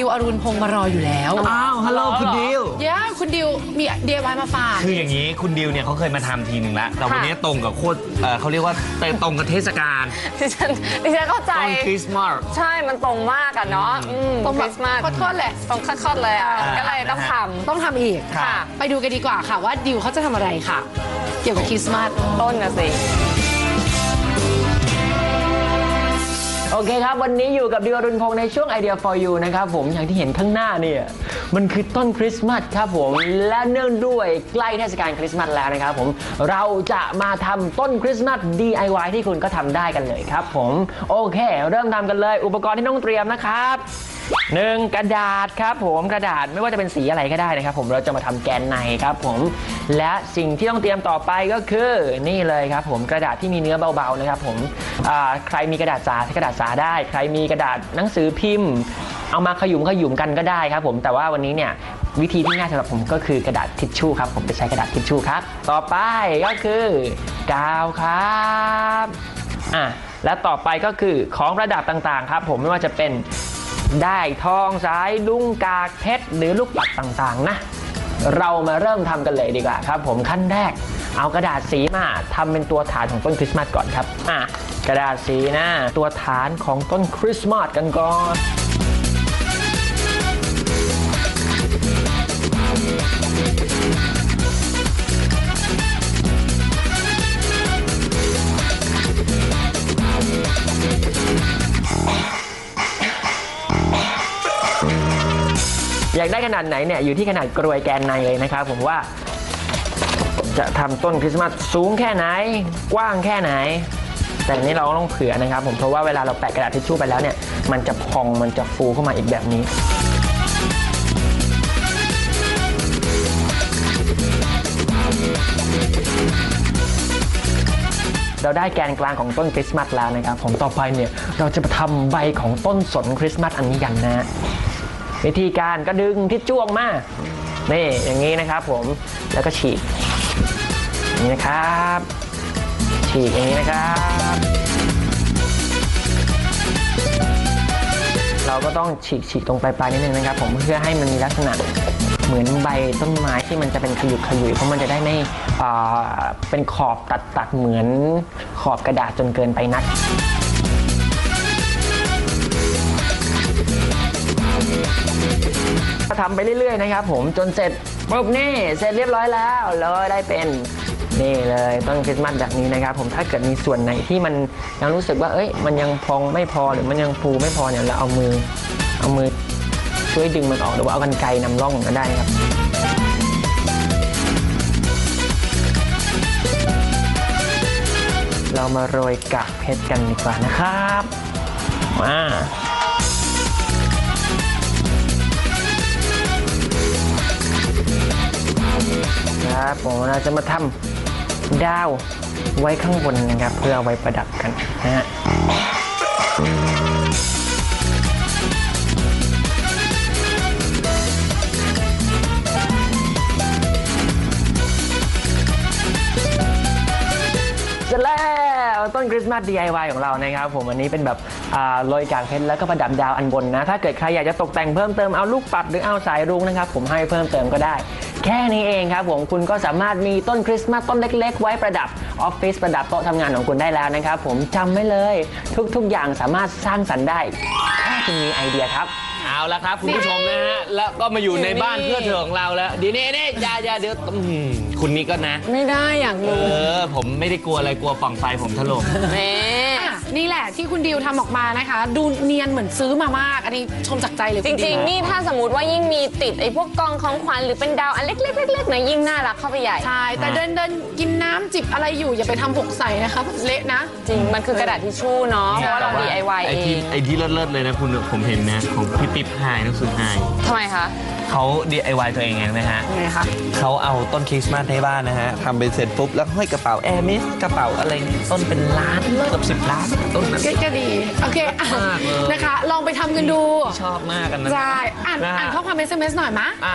ดิวอรุณพงษ์มารออยู่แล้วอ้าวฮัลโหลคุณดิวย่าคุณดิวมี DIY มาฝาก คืออย่างนี้คุณดิวเนี่ยเขาเคยมาทำทีหนึ่งแล้วแต่วันนี้ตรงกับโคตรเอ่อเขาเรียกว่าตรงกับเทศกาลดิฉันดิฉันเข้าใจ ต้นคริสต์มาส ใช่ มันตรงมากอะเนาะอืมตรงคแบบริสต์มาสโคตรๆเลย ตรงคัดๆเลยอะอ่า ก็เลยต้องทต้องทำอีกค่ะ ไปดูกันดีกว่าค่ะว่าดิวเขาจะทำอะไรค่ะ เกี่ยวกับคริสต์มาสำต้นนะสิ อเคครับ วันนี้อยู่กับดิวรุณพงษ์ในช่วง Idea for You นะครับผมอย่างที่เห็นข้างหน้าเนี่ย มันคือต้นคริสต์มาสครับผม และเนื่องด้วยใกล้เทศกาลคริสต์มาสแล้วนะครับผมเราจะมาทำต้นคริสต์มาส DIY ที่คุณก็ทำได้กันเลยครับผม โอเค เริ่มทำกันเลยอุปกรณ์ที่ต้องเตรียมนะครับ หนึ่งกระดาษครับผมกระดาษไม่ว่าจะเป็นสีอะไรก็ได้นะครับ ผมเราจะมาทำแกนในครับผมและสิ่งที่ต้องเตรียมต่อไปก็คือนี่เลยครับ ผมกระดาษที่มีเนื้อเบาๆนะครับ ผมอ่าใครมีกระดาษสาใช้กระดาษสาได้ ใครมีกระดาษหนังสือพิมพ์ เอามาขยุมขยุมกันก็ได้ครับผมแต่ว่าวันนี้เนี่ยวิธีที่ง่ายสำหรับผมก็คือกระดาษทิชชู่ครับผมจะใช้กระดาษทิชชู่ครับ ต่อไปก็คือกาวครับ อะและต่อไปก็คือของประดับต่างๆครับ ผมไม่ว่าจะเป็น ได้ทองสายดุงกากเพชรหรือลูกปัดต่างๆนะ เรามาเริ่มทำกันเลยดีกว่าครับ ผมขั้นแรก เอากระดาษสีมาทำเป็นตัวฐานของต้นคริสต์มาสก่อนครับอะกระดาษสีนะ ตัวฐานของต้นคริสต์มาสกันก่อน อยากได้ขนาดไหนเนี่ยอยู่ที่ขนาดกรวยแกนในเลยนะครับผมว่าจะทำต้นคริสต์มาสสูงแค่ไหน กว้างแค่ไหน แต่อันนี้เราก็ต้องเผื่อนะครับผมเพราะว่าเวลาเราแปะกระดาษทิชชู่ไปแล้วเนี่ยมันจะพองมันจะฟูเข้ามาอีกแบบนี้เราได้แกนกลางของต้นคริสต์มาสแล้วนะครับ ผมต่อไปเนี่ย เราจะมาทำใบของต้นสนคริสต์มาสอันนี้กันนะ วิธีการก็ดึงที่จ้วงมานี่อย่างนี้นะครับผมแล้วก็ฉีกนี้นะครับ ฉีกอย่างนี้นะครับ เราก็ต้องฉีกฉีกตรงปลายๆนิดนึงนะครับ ผมเพื่อให้มันมีลักษณะเหมือนใบต้นไม้ที่มันจะเป็นขยุกขยุยเพราะมันจะได้ไม่เป็นขอบตัดตัดเหมือนขอบกระดาษจนเกินไปนัก ทำไปเรื่อยๆนะครับผมจนเสร็จปุ๊บนี่เสร็จเรียบร้อยแล้วเลยได้เป็นนี่เลยต้นคริสต์มาสแบบนี้นะครับ ผมถ้าเกิดมีส่วนไหนที่มันยังรู้สึกว่าเอ้ยมันยังพองไม่พอหรือมันยังฟูไม่พอเนี่ยเราเอามือเอามือช่วยดึงมันออกหรือว่าเอากันไกรนำร่องก็ได้ครับเรามาโรยกากเพชรกันดีกว่านะครับ มา ครับผมเราจะมาทำดาวไว้ข้างบนนะครับ เพื่อเอาไว้ประดับกันนะฮะเสร็จแล้วต้นคริสต์มาส DIY ของเรานะครับผมอันนี้เป็นแบบอ่าโรยกากเพชรแล้วก็ประดับดาวอันบนนะ ถ้าเกิดใครอยากจะตกแต่งเพิ่มเติมเอาลูกปัดหรือเอาสายรุ้งนะครับ ผมให้เพิ่มเติมก็ได้ แค่นี้เองครับผมคุณก็สามารถมีต้นคริสต์มาสต้นเล็ก ๆ ไว้ประดับออฟฟิศประดับโต๊ะทำงานของคุณได้แล้วนะครับ ผมจำไว้เลย ทุกๆอย่างสามารถสร้างสรรค์ได้แค่คุณมีไอเดียครับ เอาละครับ คุณผู้ชมนะฮะ แล้วก็มาอยู่ในบ้านเพื่อเธอของเราแล้วเดี๋ยวนี้นี่อย่าอย่าเดี๋ยวอื้อหือคุณนี่ก็นะ ไม่ได้อยากเอรู้อ ผมไม่ได้กลัวอะไรกลัวฝั่งไฟผมถล่ม แหม่อะ นี่แหละที่คุณดิวทำออกมานะคะ ดูเนียนเหมือนซื้อมามาก อันนี้ชมจากใจเลยจคุณดิริงวๆนี่ถ้าสมมติว่ายิ่งมีติดไอ้พวกกองของขวัญหรือเป็นดาวอันเล็กๆเล็กๆนะยิ่งน่ารักเข้าไปใหญ่ ใช่แต่เดินเดินกินน้ำจิบอะไรอยู่อย่าไปทำหกใส่นะคะเละนะ จริง มันคือกระดาษทิชชู่เนาะเพราะว่าเรา DIY ไอ้เอที่งไอ้ที่เลิศๆเลยนะคุณผมเห็นนะ ของพี่ปิ๊บไฮหนังสือไฮทำไมคะ เขา DIY ตัวเองไงนะฮะไงคะ เขาเอาต้นคริสต์มาสให้บ้านนะฮะทำเป็นเสร็จปุ๊บ แล้วห้อยกระเป๋าแอร์เมสกระเป๋าอะไรเนี่ยต้นเป็นล้านเกือบสิบล้านต้นนั้นก็ดี โอเคอะมากเลย นะคะ ลองไปทำกันดู ชอบมากกันนะ ใช่ อ่านนะฮะอ่านข้อความ SMS หน่อยมะ อะ